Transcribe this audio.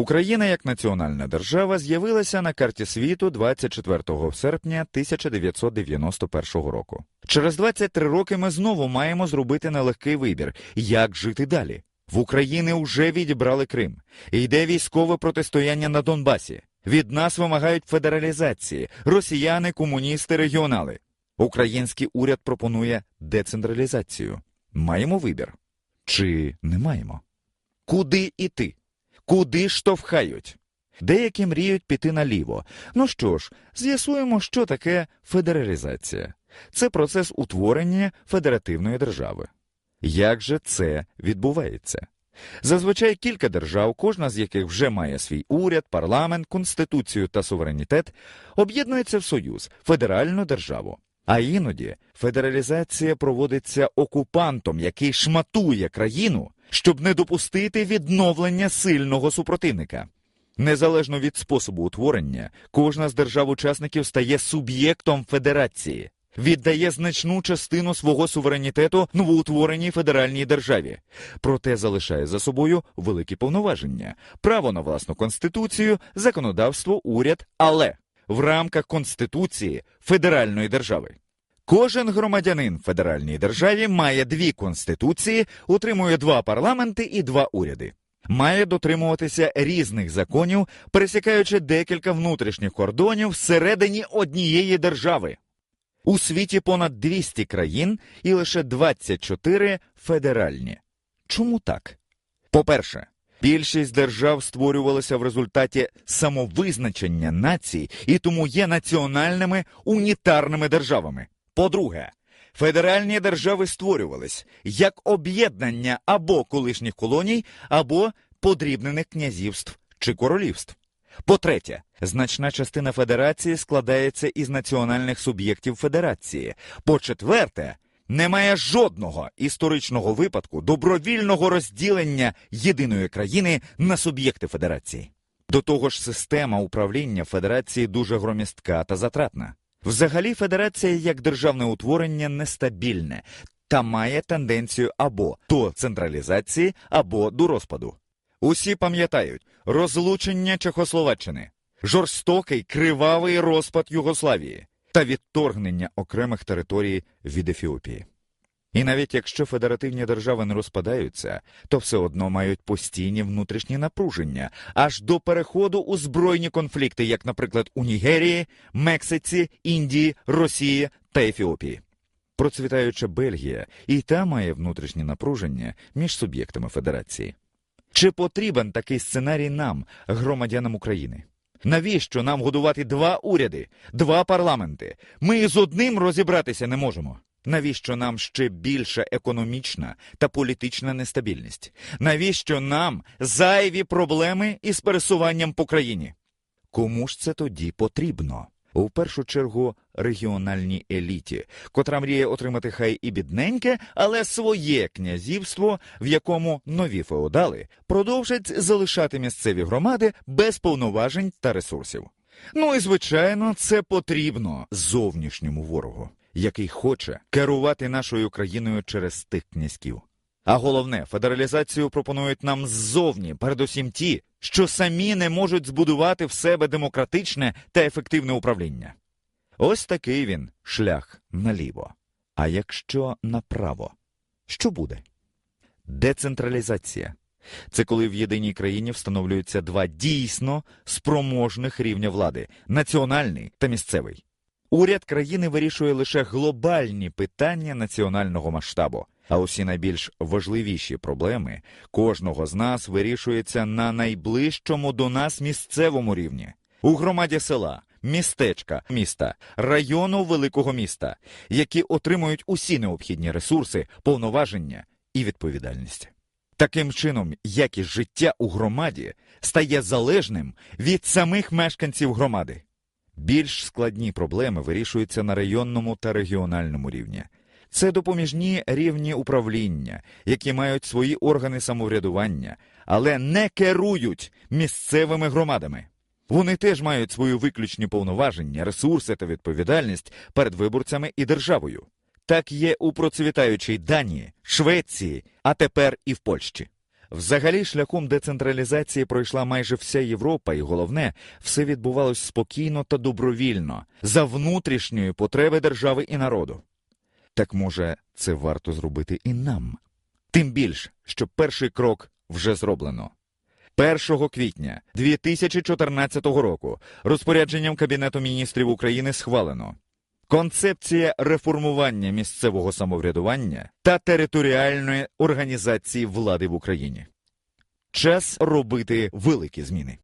Україна як національна держава з'явилася на карті світу 24 серпня 1991 року. Через 23 роки ми знову маємо зробити нелегкий вибір, як жити далі. В Україні вже відібрали Крим. Йде військове протистояння на Донбасі. Від нас вимагають федералізації, росіяни, комуністи, регіонали. Український уряд пропонує децентралізацію. Маємо вибір? Чи не маємо? Куди іти? Куди штовхають? Деякі мріють піти наліво. Ну що ж, з'ясуємо, що таке федералізація. Це процес утворення федеративної держави. Як же це відбувається? Зазвичай кілька держав, кожна з яких вже має свій уряд, парламент, конституцію та суверенітет, об'єднується в союз, федеральну державу. А іноді федералізація проводиться окупантом, який шматує країну, щоб не допустити відновлення сильного супротивника. Незалежно від способу утворення, кожна з держав-учасників стає суб'єктом федерації, віддає значну частину свого суверенітету новоутвореній федеральній державі, проте залишає за собою великі повноваження, право на власну конституцію, законодавство, уряд, але в рамках конституції федеральної держави. Кожен громадянин федеральній державі має дві конституції, утримує два парламенти і два уряди. Має дотримуватися різних законів, пересікаючи декілька внутрішніх кордонів всередині однієї держави. У світі понад 200 країн і лише 24 федеральні. Чому так? По-перше, більшість держав створювалися в результаті самовизначення націй і тому є національними унітарними державами. По-друге, федеральні держави створювались як об'єднання або колишніх колоній, або подрібнених князівств чи королівств. По-третє, значна частина федерації складається із національних суб'єктів федерації. По-четверте, немає жодного історичного випадку добровільного розділення єдиної країни на суб'єкти федерації. До того ж, система управління федерації дуже громістка та затратна. Взагалі, федерація як державне утворення нестабільне та має тенденцію або до централізації, або до розпаду. Усі пам'ятають розлучення Чехословаччини, жорстокий кривавий розпад Югославії та відторгнення окремих територій від Ефіопії. І навіть якщо федеративні держави не розпадаються, то все одно мають постійні внутрішні напруження аж до переходу у збройні конфлікти, як, наприклад, у Нігерії, Мексиці, Індії, Росії та Ефіопії. Процвітаюча Бельгія і та має внутрішні напруження між суб'єктами федерації. Чи потрібен такий сценарій нам, громадянам України? Навіщо нам годувати два уряди, два парламенти? Ми з одним розібратися не можемо. Навіщо нам ще більша економічна та політична нестабільність? Навіщо нам зайві проблеми із пересуванням по країні? Кому ж це тоді потрібно? У першу чергу регіональній еліті, котра мріє отримати хай і бідненьке, але своє князівство, в якому нові феодали продовжать залишати місцеві громади без повноважень та ресурсів. Ну і звичайно, це потрібно зовнішньому ворогу, який хоче керувати нашою країною через тих князьків. А головне, федералізацію пропонують нам ззовні, передусім ті, що самі не можуть збудувати в себе демократичне та ефективне управління. Ось такий він шлях наліво. А якщо направо, що буде? Децентралізація. Це коли в єдиній країні встановлюються два дійсно спроможних рівня влади національний та місцевий. Уряд країни вирішує лише глобальні питання національного масштабу, а усі найбільш важливіші проблеми кожного з нас вирішуються на найближчому до нас місцевому рівні у громаді села, містечка, міста, району великого міста, які отримують усі необхідні ресурси, повноваження і відповідальність. Таким чином, якість життя у громаді стає залежним від самих мешканців громади. Більш складні проблеми вирішуються на районному та регіональному рівні. Це допоміжні рівні управління, які мають свої органи самоврядування, але не керують місцевими громадами. Вони теж мають свої виключні повноваження, ресурси та відповідальність перед виборцями і державою. Так є у процвітаючій Данії, Швеції, а тепер і в Польщі. Взагалі, шляхом децентралізації пройшла майже вся Європа, і головне, все відбувалось спокійно та добровільно, за внутрішньої потреби держави і народу. Так може, це варто зробити і нам? Тим більш, що перший крок вже зроблено. 1 квітня 2014 року розпорядженням Кабінету міністрів України схвалено концепція реформування місцевого самоврядування та територіальної організації влади в Україні. Час робити великі зміни.